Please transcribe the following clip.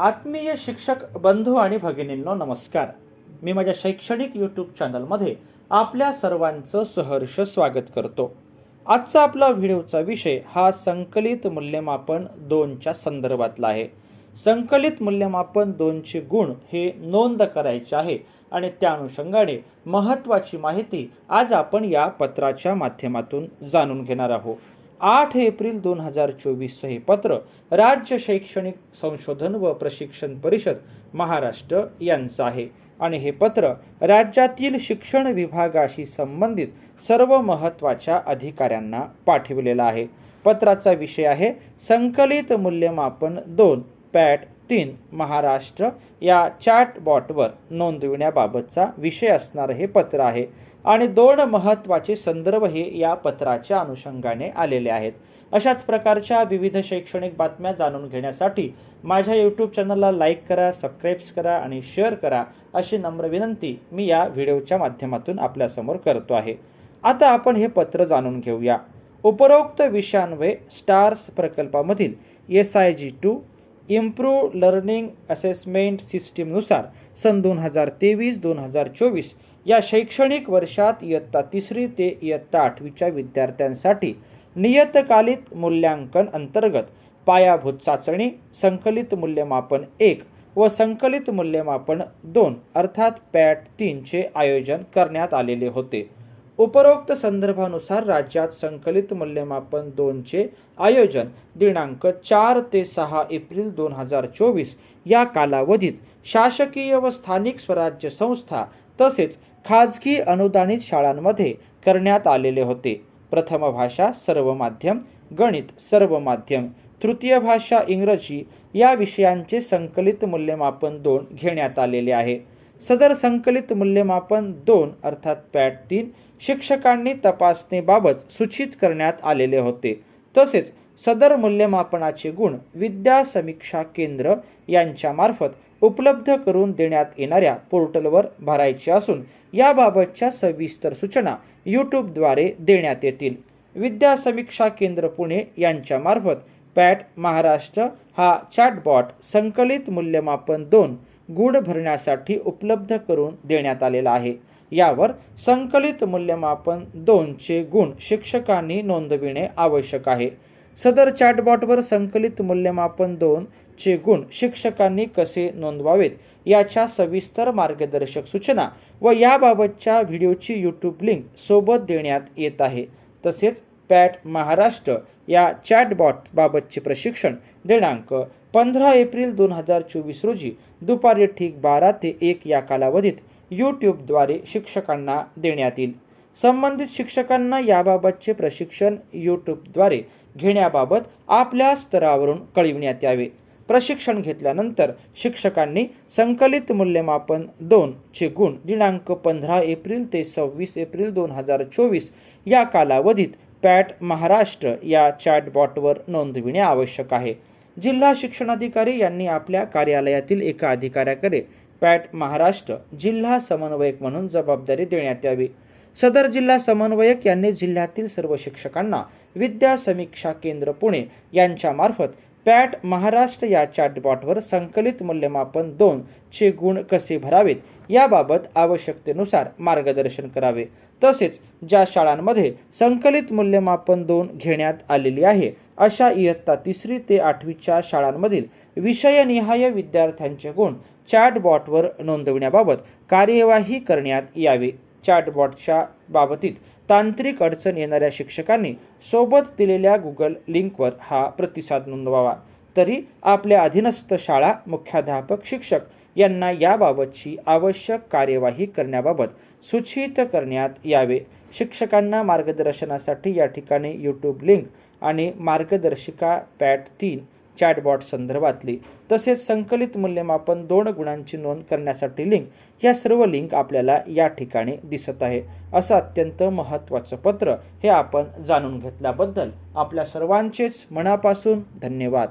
आत्मीय शिक्षक बंधू आणि भगिनींनो नमस्कार. मी माझ्या शैक्षणिक यूट्यूब चॅनलमध्ये आपल्या सर्वांचं सहर्ष स्वागत करतो. आजचा आपला व्हिडिओचा विषय हा संकलित मूल्यमापन दोनच्या संदर्भातला आहे. संकलित मूल्यमापन दोनचे गुण हे नोंद करायचे आहे आणि त्या अनुषंगाने महत्त्वाची माहिती आज आपण या पत्राच्या माध्यमातून जाणून घेणार आहोत. आठ एप्रिल दोन हजार चोवीस हे पत्र राज्य शैक्षणिक संशोधन व प्रशिक्षण परिषद महाराष्ट्र यांचं आहे. आणि हे पत्र राज्यातील शिक्षण विभागाशी संबंधित सर्व महत्त्वाच्या अधिकाऱ्यांना पाठविलेलं आहे. पत्राचा विषय आहे संकलित मूल्यमापन दोन पॅट तीन महाराष्ट्र या चॅट बॉटवर नोंदविण्याबाबतचा विषय असणारं हे पत्र आहे. आणि दोन महत्त्वाचे संदर्भ हे या पत्राच्या अनुषंगाने आलेले आहेत. अशाच प्रकारच्या विविध शैक्षणिक बातम्या जाणून घेण्यासाठी माझ्या यूट्यूब चॅनलला लाईक करा सबस्क्राईब्स करा आणि शेअर करा अशी नम्र विनंती मी या व्हिडिओच्या माध्यमातून आपल्यासमोर करतो आहे. आता आपण हे पत्र जाणून घेऊया. उपरोक्त विषयान्वये STARS प्रकल्पामधील S I G two improve learning assessment सिस्टीमनुसार सन दोन हजार तेवीस दोन हजार चोवीस या शैक्षणिक वर्षात इयत्ता तिसरी ते इयत्ता आठवीच्या विद्यार्थ्यांसाठी नियतकालिक मूल्यांकन अंतर्गत पायाभूत चाचणी संकलित मूल्यमापन एक व संकलित मूल्यमापन दोन अर्थात पॅट तीनचे आयोजन करण्यात आलेले होते. उपरोक्त संदर्भानुसार राज्यात संकलित मूल्यमापन दोनचे आयोजन दिनांक चार ते सहा एप्रिल दोन हजार चोवीस या कालावधीत शासकीय व स्थानिक स्वराज्य संस्था तसेच खाजगी अनुदानित शाळांमध्ये करण्यात आलेले होते. प्रथम भाषा सर्व माध्यम गणित सर्व माध्यम तृतीय भाषा इंग्रजी या विषयांचे संकलित मूल्यमापन दोन घेण्यात आलेले आहे. सदर संकलित मूल्यमापन दोन अर्थात पॅट तीन शिक्षकांनी तपासणीबाबत सूचित करण्यात आलेले होते. तसेच सदर मूल्यमापनाचे गुण विद्या समीक्षा केंद्र यांच्यामार्फत उपलब्ध करून देण्यात येणाऱ्या पोर्टलवर भरायचे असून याबाबतच्या सविस्तर सूचना यूट्यूबद्वारे देण्यात येतील. विद्या समीक्षा केंद्र पुणे यांच्यामार्फत पॅट महाराष्ट्र हा चॅटबॉट संकलित मूल्यमापन दोन गुण भरण्यासाठी उपलब्ध करून देण्यात आलेला आहे. यावर संकलित मूल्यमापन दोनचे गुण शिक्षकांनी नोंदविणे आवश्यक आहे. सदर चॅटबॉटवर संकलित मूल्यमापन दोन चे गुण शिक्षकांनी कसे नोंदवावेत याच्या सविस्तर मार्गदर्शक सूचना व याबाबतच्या व्हिडिओची यूट्यूब लिंक सोबत देण्यात येत आहे. तसेच पॅट महाराष्ट्र या चॅटबॉट बाबतचे प्रशिक्षण दिनांक पंधरा एप्रिल दोन हजार चोवीस रोजी दुपारी ठीक बारा ते एक या कालावधीत यूट्यूबद्वारे शिक्षकांना देण्यात येईल. संबंधित शिक्षकांना याबाबतचे प्रशिक्षण यूट्यूबद्वारे घेण्याबाबत आपल्या स्तरावरून कळविण्यात यावे. प्रशिक्षण घेतल्यानंतर शिक्षकांनी संकलित मूल्यमापन दोनचे गुण दिनांक पंधरा एप्रिल ते सव्वीस एप्रिल दोन हजार चोवीस या कालावधीत पॅट महाराष्ट्र या चॅटबॉटवर नोंदविणे आवश्यक आहे. जिल्हा शिक्षणाधिकारी यांनी आपल्या कार्यालयातील एका अधिकाऱ्याकडे पॅट महाराष्ट्र जिल्हा समन्वयक म्हणून जबाबदारी देण्यात यावी. सदर जिल्हा समन्वयक यांनी जिल्ह्यातील सर्व शिक्षकांना विद्या समीक्षा केंद्र पुणे यांच्यामार्फत पॅट महाराष्ट्र या चॅटबॉटवर संकलित मूल्यमापन दोन चे गुण कसे भरावेत? याबाबत आवश्यकतेनुसार मार्गदर्शन करावे. तसेच ज्या शाळांमध्ये संकलित मूल्यमापन दोन घेण्यात आलेली आहे अशा इयत्ता तिसरी ते आठवीच्या शाळांमधील विषयनिहाय विद्यार्थ्यांचे गुण चॅटबॉटवर नोंदवण्याबाबत कार्यवाही करण्यात यावे. चॅटबॉटच्या बाबतीत तांत्रिक अडचण येणाऱ्या शिक्षकांनी सोबत दिलेल्या गुगल लिंकवर हा प्रतिसाद नोंदवावा. तरी आपल्या अधीनस्थ शाळा मुख्याध्यापक शिक्षक यांना याबाबतची आवश्यक कार्यवाही करण्याबाबत सूचित करण्यात यावे. शिक्षकांना मार्गदर्शनासाठी या ठिकाणी यूट्यूब लिंक आणि मार्गदर्शिका पॅट तीन चॅटबॉट संदर्भातली तसेच संकलित मूल्यमापन दोन गुणांची नोंद करण्यासाठी लिंक या सर्व लिंक आपल्याला या ठिकाणी दिसत आहे. असं अत्यंत महत्त्वाचं पत्र हे आपण जाणून घेतल्याबद्दल आपल्या सर्वांचेच मनापासून धन्यवाद.